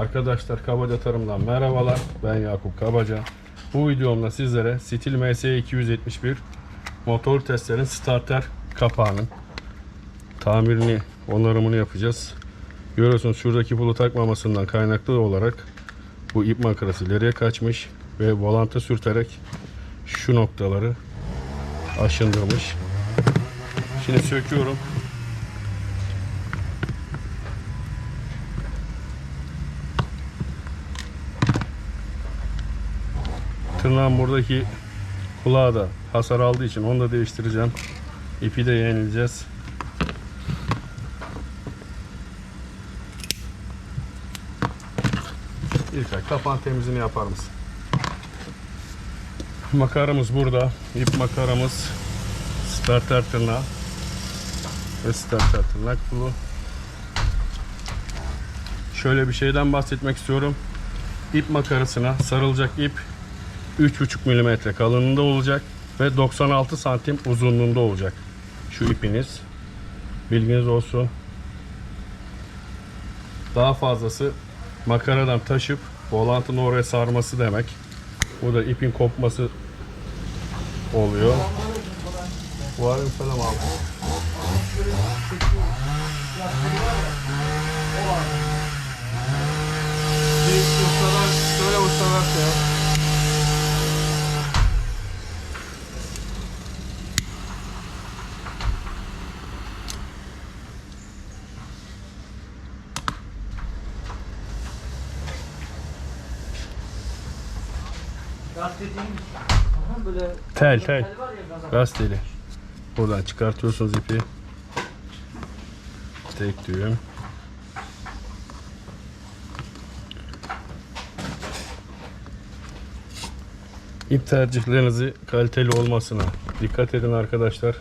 Arkadaşlar Kabaca Tarım'dan merhabalar. Ben Yakup Kabaca. Bu videomda sizlere Stil MS271 motor testlerin starter kapağının tamirini, onarımını yapacağız. Görüyorsunuz şuradaki pulu takmamasından kaynaklı olarak bu ip makarası ileriye kaçmış ve volanta sürterek şu noktaları aşındırmış. Şimdi söküyorum. Tırnağın buradaki kulağı da hasar aldığı için onu da değiştireceğim. İpi de yenileceğiz. İlkay kapağın temizliğini yapar mısın? Makaramız burada. İp makaramız. Starter tırnağı. Ve starter tırnak bu. Şöyle bir şeyden bahsetmek istiyorum. İp makarasına sarılacak ip 3,5 mm kalınlığında olacak ve 96 santim uzunluğunda olacak. Şu ipiniz. Bilginiz olsun. Daha fazlası makaradan taşıp volantın oraya sarması demek. Bu da ipin kopması oluyor. Varım selam abi. Ustalar, söyle ustalar ya. Tel, tel. Gazeteli. Buradan çıkartıyorsunuz ipi. Tek düğüm. İp tercihlerinizi kaliteli olmasına dikkat edin arkadaşlar.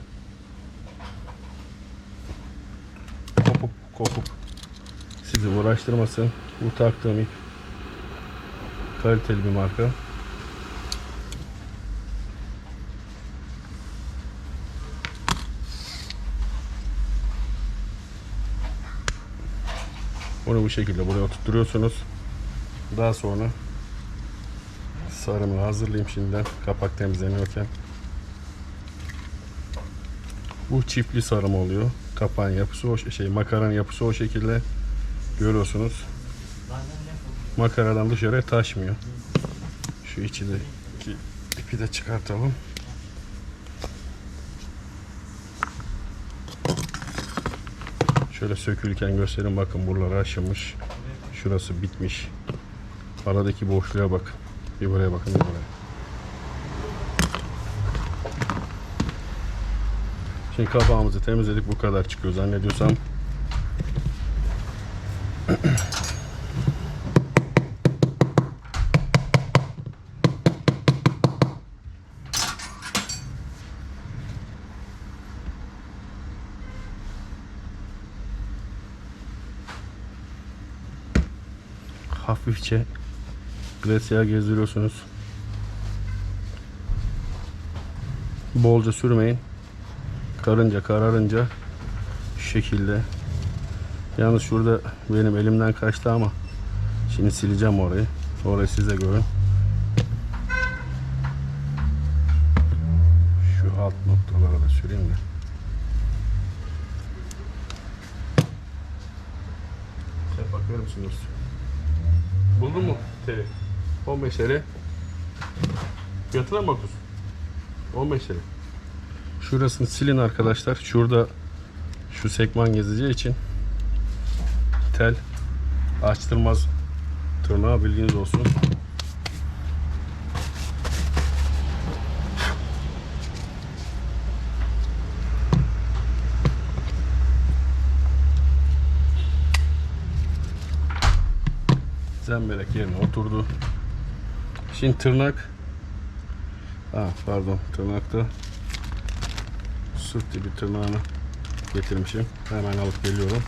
Kopup kopup sizi uğraştırmasın. Bu taktığım ip kaliteli bir marka. Bunu bu şekilde buraya oturtuyorsunuz. Daha sonra sarımı hazırlayayım şimdiden kapak temizleniyorken. Bu çiftli sarım oluyor. Kapağın yapısı o şey makaranın yapısı o şekilde görüyorsunuz. Makaradan dışarıya taşmıyor. Şu içindeki ipi de çıkartalım. Şöyle sökülürken göstereyim bakın buraları aşınmış. Şurası bitmiş. Aradaki boşluğa bak. Bir buraya bakın bir buraya. Şimdi kapağımızı temizledik bu kadar çıkıyor zannediyorsam. Hafifçe Glacier gezdiriyorsunuz. Bolca sürmeyin. Karınca kararınca şu şekilde. Yalnız şurada benim elimden kaçtı ama şimdi sileceğim orayı. Orayı size görün. Şu alt noktalara da süreyim de. Bakar mısın dostum? Buldun mu teli? 15 TL. Fiyatına mı bakıyorsun? 15 TL. Şurasını silin arkadaşlar. Şurada şu sekman gezeceği için tel açtırmaz tırnağı bilginiz olsun. Zemberek yerine oturdu. Şimdi tırnak ha, pardon tırnakta sırt bir tırnağını getirmişim. Hemen alıp geliyorum.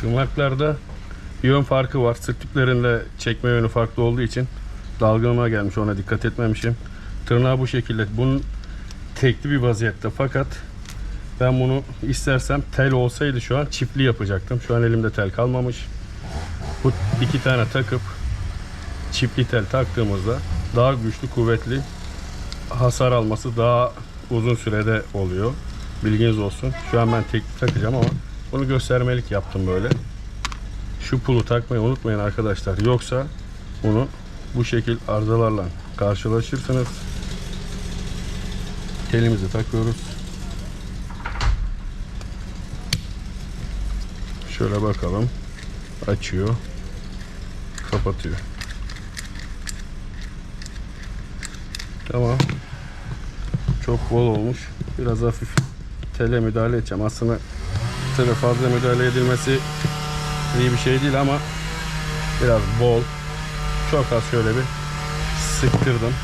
Tırnaklarda yön farkı var. Sırt tiplerinde çekme yönü farklı olduğu için dalgınlığa gelmiş. Ona dikkat etmemişim. Tırnağı bu şekilde. Bunun tekli bir vaziyette fakat ben bunu istersem tel olsaydı şu an çiftli yapacaktım. Şu an elimde tel kalmamış. Bu iki tane takıp çiftli tel taktığımızda daha güçlü, kuvvetli hasar alması daha uzun sürede oluyor. Bilginiz olsun. Şu an ben tekli takacağım ama bunu göstermelik yaptım böyle. Şu pulu takmayı unutmayın arkadaşlar. Yoksa bunu bu şekil arızalarla karşılaşırsınız. Telimizi takıyoruz. Şöyle bakalım. Açıyor. Kapatıyor. Tamam. Çok bol olmuş. Biraz hafif tele müdahale edeceğim. Aslında tele fazla müdahale edilmesi iyi bir şey değil ama biraz bol. Çok az şöyle bir sıktırdım.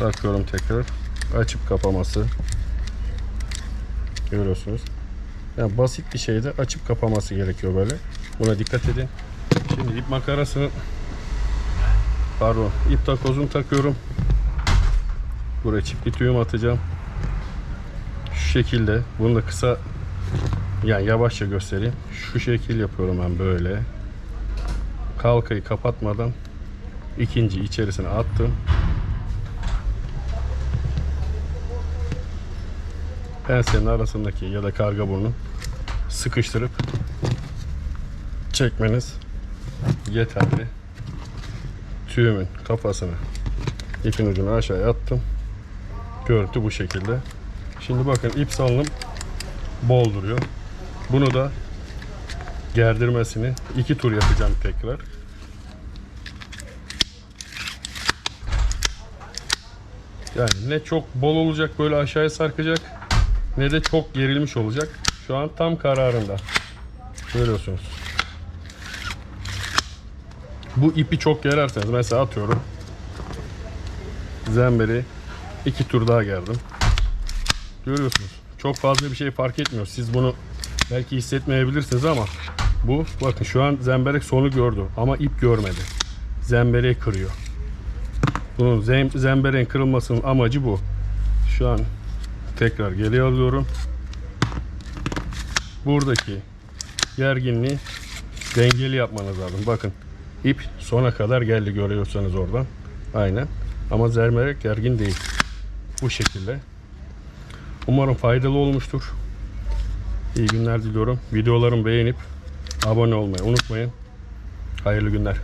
Bakıyorum tekrar. Açıp kapaması. Görüyorsunuz. Yani basit bir şeyde açıp kapaması gerekiyor böyle. Buna dikkat edin. Şimdi ip makarasını pardon ip takozunu takıyorum. Buraya çiftli tüyüm atacağım. Şu şekilde. Bunu da kısa yani yavaşça göstereyim. Şu şekil yapıyorum ben böyle. Kalkayı kapatmadan ikinci içerisine attım. pensenin arasındaki ya da karga burnu sıkıştırıp çekmeniz yeterli. Tüyümün kafasını ipin ucunu aşağıya attım. Görüntü bu şekilde. Şimdi bakın ip salınım bol duruyor. Bunu da gerdirmesini iki tur yapacağım tekrar. Yani ne çok bol olacak böyle aşağıya sarkacak ne de çok gerilmiş olacak. Şu an tam kararında. Görüyorsunuz. Bu ipi çok gererseniz mesela atıyorum. Zemberi iki tur daha gerdim. Görüyorsunuz. Çok fazla bir şey fark etmiyor. Siz bunu belki hissetmeyebilirsiniz ama bu bakın şu an zemberek sonu gördü ama ip görmedi. Zembereği kırıyor. Bunun zem, zembereğin kırılmasının amacı bu. Şu an tekrar geri alıyorum. Buradaki gerginliği dengeli yapmanız lazım. Bakın ip sona kadar geldi görüyorsanız oradan. Aynen. Ama zermerek gergin değil. Bu şekilde. Umarım faydalı olmuştur. İyi günler diliyorum. Videolarımı beğenip abone olmayı unutmayın. Hayırlı günler.